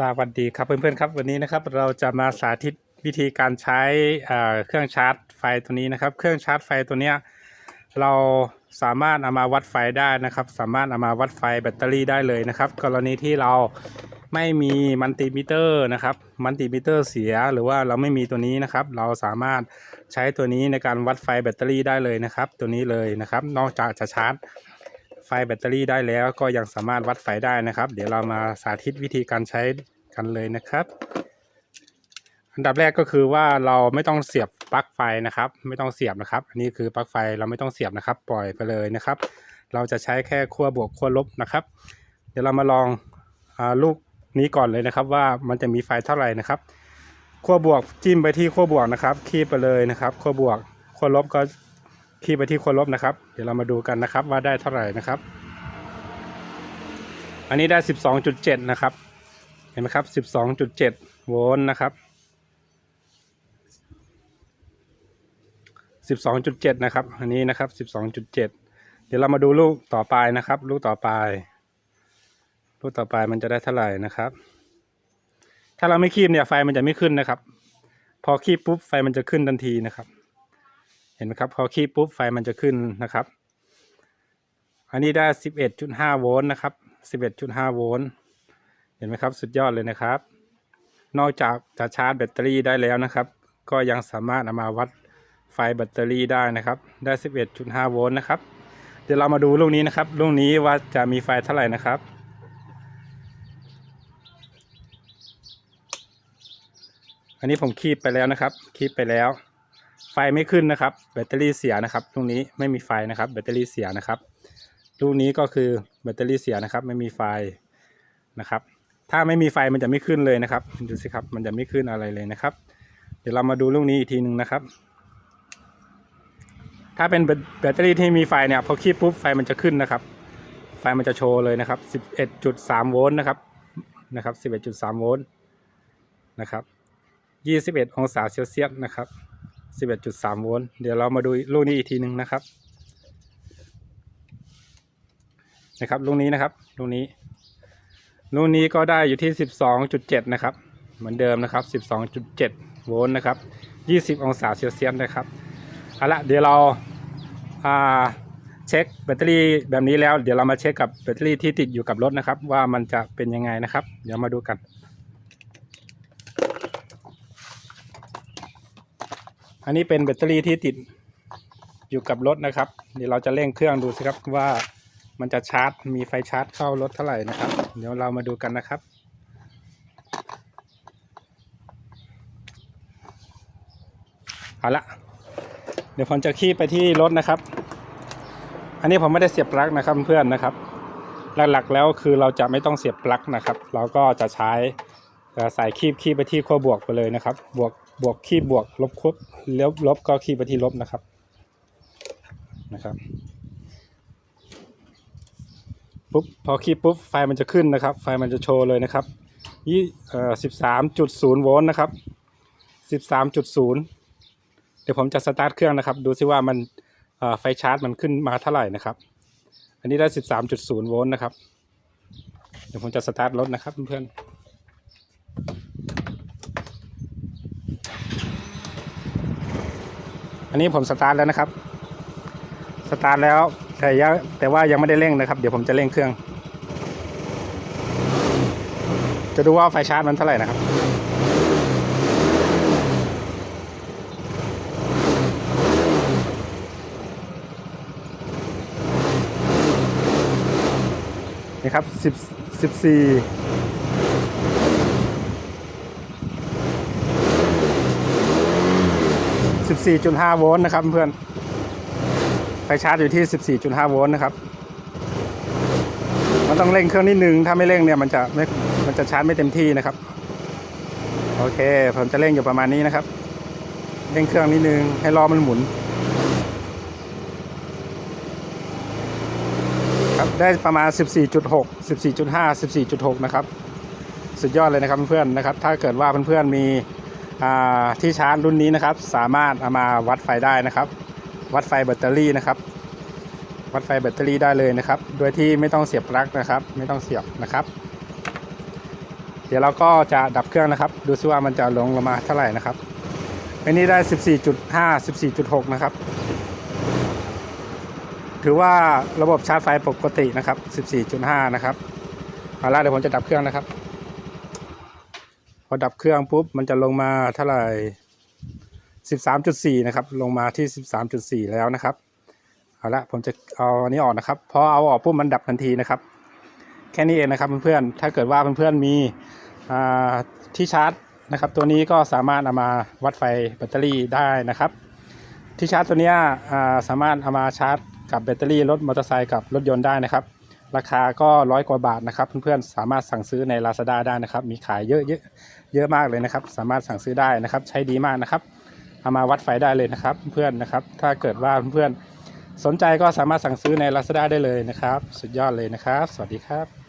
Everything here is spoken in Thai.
สวัสดีครับเพื่อนๆครับวันนี้นะครับเราจะมาสาธิตวิธีการใช้เครื่องชาร์จไฟตัวนี้นะครับ เครื่องชาร์จไฟตัวเนี้ยเราสามารถเอามาวัดไฟได้นะครับ สามารถเอามาวัดไฟแบตเตอรี่ได้เลยนะครับ กรณีที่เราไม่มีมัลติมิเตอร์นะครับมัลติมิเตอร์เสียหรือว่าเราไม่มีตัวนี้นะครับ เราสามารถใช้ตัวนี้ในการวัดไฟแบตเตอรี่ได้เลยนะครับ ตัวนี้เลยนะครับ นอกจากจะชาร์จ ไฟแบตเตอรี่ได้แล้วก็ยังสามารถวัดไฟได้นะครับ เดี๋ยวเรามาสาธิตวิธีการใช้กันเลยนะครับ อันดับแรกก็คือว่าเราไม่ต้องเสียบปลั๊กไฟนะครับ ไม่ต้องเสียบนะครับ อันนี้คือปลั๊กไฟเราไม่ต้องเสียบนะครับ ปล่อยไปเลยนะครับ เราจะใช้แค่ขั้วบวกขั้วลบนะครับ เดี๋ยวเรามาลองอลูกนี้ก่อนเลยนะครับ ว่ามันจะมีไฟเท่าไหร่นะครับขั้วบวกจิ้มไปที่ขั้วบวกนะครับคีบไปเลยนะครับขั้วบวกขั้วลบก็ คีย์ไปที่ขั้วลบนะครับ เดี๋ยวเรามาดูกันนะครับว่าได้เท่าไหร่นะครับ อันนี้ได้ 12.7 นะครับ เห็นไหมครับ 12.7 โวลต์นะครับ 12.7 นะครับ อันนี้นะครับ 12.7 เดี๋ยวเรามาดูลูกต่อไปนะครับ ลูกต่อไป ลูกต่อไปมันจะได้เท่าไหร่นะครับ ถ้าเราไม่คีบเนี่ยไฟมันจะไม่ขึ้นนะครับ พอคีบปุ๊บไฟมันจะขึ้นทันทีนะครับ เห็นไหมครับพอคีบปุ๊บไฟมันจะขึ้นนะครับ อันนี้ได้11.5โวลต์นะครับ11.5โวลต์เห็นไหมครับสุดยอดเลยนะครับ นอกจากจะชาร์จแบตเตอรี่ได้แล้วนะครับ ก็ยังสามารถเอามาวัดไฟแบตเตอรี่ได้นะครับ ได้11.5โวลต์นะครับเดี๋ยวเรามาดูลูกนี้นะครับลูกนี้ว่าจะมีไฟเท่าไหร่นะครับอันนี้ผมคีบไปแล้วนะครับ คีบไปแล้ว ไฟไม่ขึ้นนะครับ แบตเตอรี่เสียนะครับตรงนี้ไม่มีไฟนะครับ แบตเตอรี่เสียนะครับลูกนี้ก็คือแบตเตอรี่เสียนะครับ ไม่มีไฟนะครับ ถ้าไม่มีไฟมันจะไม่ขึ้นเลยนะครับดูสิครับมันจะไม่ขึ้นอะไรเลยนะครับ เดี๋ยวเรามาดูลูกนี้อีกทีหนึ่งนะครับ ถ้าเป็นแบตแบตเตอรี่ที่มีไฟเนี่ยพอคีบปุ๊บไฟมันจะขึ้นนะครับ ไฟมันจะโชว์เลยนะครับ 11.3 โวลต์นะครับนะครับ 11.3 โวลต์นะครับ 21 องศาเซลเซียสนะครับ 11.3 โวลต์เดี๋ยวเรามาดูลูกนี้อีกทีหนึ่งนะครับ นะครับลูกนี้นะครับลูกนี้ลูกนี้ก็ได้อยู่ที่ 12.7 นะครับ เหมือนเดิมนะครับ 12.7 โวลต์นะครับ 20 องศาเซลเซียสนะครับเอาละเดี๋ยวเราอ่าเช็คแบตเตอรี่แบบนี้แล้ว เดี๋ยวเรามาเช็คกับแบตเตอรี่ที่ติดอยู่กับรถนะครับ ว่ามันจะเป็นยังไงนะครับ เดี๋ยวมาดูกัน อันนี้เป็นแบตเตอรี่ที่ติดอยู่กับรถนะครับ เดี๋ยวเราจะเร่งเครื่องดูสิครับว่ามันจะชาร์จ มีไฟชาร์จเข้ารถเท่าไหร่นะครับ เดี๋ยวเรามาดูกันนะครับ เอาละ เดี๋ยวผมจะขี้ไปที่รถนะครับ อันนี้ผมไม่ได้เสียบปลั๊กนะครับเพื่อนนะครับ หลักๆแล้วคือเราจะไม่ต้องเสียบปลั๊กนะครับ เราก็จะใช้เอ่อสายคีบคีบไปที่ขั้วบวกไปเลยนะครับ บวก บวกคีบบวกลบคูบลบลบก็คีบไปที่ลบนะครับนะครับปุ๊บพอคีบปุ๊บไฟมันจะขึ้นนะครับ ไฟมันจะโชว์เลยนะครับยี่เอ่อสิบสามจุดศูนย์โวลต์นะครับสิบสามจุดศูนย์เดี๋ยวผมจะสตาร์ทเครื่องนะครับ ดูซิว่ามันเอ่อไฟชาร์จมันขึ้นมาเท่าไหร่นะครับ อันนี้ได้สิบสามจุดศูนย์โวลต์นะครับ เดี๋ยวผมจะสตาร์ทรถนะครับเพื่อนๆ อันนี้ผมสตาร์ทแล้วนะครับ สตาร์ทแล้วแต่ยังแต่ว่ายังไม่ได้เร่งนะครับ เดี๋ยวผมจะเร่งเครื่อง จะดูว่าไฟชาร์จมันเท่าไหร่นะครับ นี่ครับสิบ สิบสี่สิบสี่จุดห้าโวลต์นะครับเพื่อนไฟชาร์จอยู่ที่ 14.5 โวลต์นะครับ มันต้องเร่งเครื่องนิดนึง ถ้าไม่เร่งเนี่ยมันจะไม่มันจะชาร์จไม่เต็มที่นะครับ โอเค ผมจะเร่งอยู่ประมาณนี้นะครับ เร่งเครื่องนิดนึง ให้ล้อมันหมุน ครับ ได้ประมาณ 14.6 14.5 14.6 นะครับ สุดยอดเลยนะครับเพื่อนๆนะครับ ถ้าเกิดว่าเพื่อนๆมี ที่ชาร์จรุ่นนี้นะครับ สามารถเอามาวัดไฟได้นะครับ วัดไฟแบตเตอรี่นะครับ วัดไฟแบตเตอรี่ได้เลยนะครับ โดยที่ไม่ต้องเสียบปลั๊กนะครับ ไม่ต้องเสียบนะครับ เดี๋ยวเราก็จะดับเครื่องนะครับ ดูซิว่ามันจะลงลงมาเท่าไหร่นะครับอันนี้ได้ 14.5 14.6 นะครับ ถือว่าระบบชาร์จไฟปกตินะครับ 14.5 นะครับ เอาละเดี๋ยวผมจะดับเครื่องนะครับ อดับเครื่องปุ๊บมันจะลงมาเท่าไหร่ 13.4 นะครับ ลงมาที่ 13.4 แล้วนะครับ เอาละผมจะเอาอันนี้ออกนะครับ พอเอาออกปุ๊บมันดับทันทีนะครับ แค่นี้เองนะครับเพื่อนๆ ถ้าเกิดว่าเพื่อนๆ มีที่ชาร์จนะครับ ตัวนี้ก็สามารถเอามาวัดไฟแบตเตอรี่ได้นะครับ ที่ชาร์จตัวเนี้ยสามารถเอามาชาร์จกับแบตเตอรี่รถมอเตอร์ไซค์กับรถยนต์ได้นะครับ ราคาก็ร้อยกว่าบาทนะครับ เพื่อนๆสามารถสั่งซื้อใน Lazada ได้นะครับ มีขายเยอะเยอะเยอะมากเลยนะครับ สามารถสั่งซื้อได้นะครับ ใช้ดีมากนะครับเอามาวัดไฟได้เลยนะครับเพื่อนๆนะครับ ถ้าเกิดว่าเพื่อนๆสนใจก็สามารถสั่งซื้อใน Lazada ได้เลยนะครับ สุดยอดเลยนะครับ สวัสดีครับ